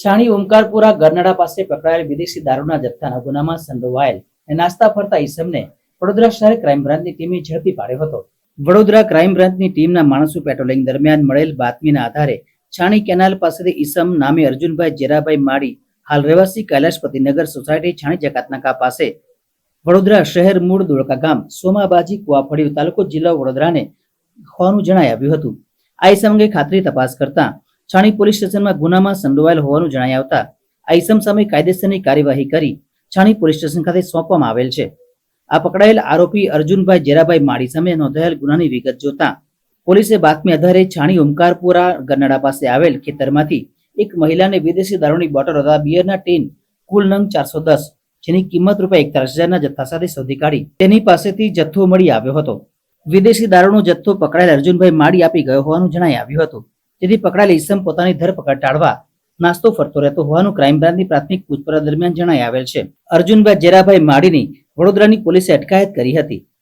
છાણી ઓમકારપુરા ગરનાળા પાસે પકડાયેલ વિદેશી દારૂના જથ્થાના ગુનામાં સંડોવાયેલ અને નાસ્તા ફરતા ઈસમને વડોદરા શહેર ક્રાઇમ બ્રાન્ચની ટીમે ઝડપી પાડ્યો હતો. વડોદરા ક્રાઇમ બ્રાન્ચની ટીમના માણસો પેટ્રોલિંગ દરમિયાન મળેલ બાતમીના આધારે છાણી કેનાલ પાસેથી ઈસમ નામે અર્જુનભાઈ જેરાભાઈ માળી, હાલ રહેવાસી કૈલાશપતિનગર સોસાયટી છાણી જકાતનાકા પાસે. વડોદરા શહેર મૂળ દોડકા ગામ સોમાબાજી કુવાફળી તાલુકો જિલ્લો વડોદરાને હોવાનું જણાઈ આવ્યું હતું. આ ઈસમ અંગે ખાતરી તપાસ કરતા છાણી પોલીસ સ્ટેશનમાં ગુનામાં સંડોવાયેલ હોવાનું જણાઈ આવતા આઈસમ સામે કાયદેસરની કાર્યવાહી કરી છાણી પોલીસ સ્ટેશન ખાતે સોંપવામાં આવેલ છે. આ પકડાયેલ આરોપી અર્જુનભાઈ જેરાભાઈ માળી સામે નોંધાયેલ ગુનાની વિગત જોતા પોલીસે બાતમી આધારે છાણી ઓમકારપુરા ગરનાળા પાસે આવેલ ખેતરમાંથી એક મહિલાને વિદેશી દારૂની બોટલ તથા બિયરના ટીન કુલ નંગ ચારસો દસ, જેની કિંમત રૂપિયા એકતાલીસ હજારના જથ્થા સાથે શોધી કાઢી તેની પાસેથી જથ્થો મળી આવ્યો હતો. વિદેશી દારૂનો જથ્થો પકડાયેલ અર્જુનભાઈ માળી આપી ગયો હોવાનું જણાઈ આવ્યું હતું. જેથી પકડાયેલ ઈસમ પોતાની ધરપકડ ટાળવા નાસ્તો ફરતો રહેતો હોવાનું ક્રાઇમ બ્રાન્ચની પ્રાથમિક પૂછપરછ દરમિયાન જણાઈ આવેલ છે. અર્જુનભાઈ જેરાભાઈ માડીની વડોદરાની પોલીસે અટકાયત કરી હતી.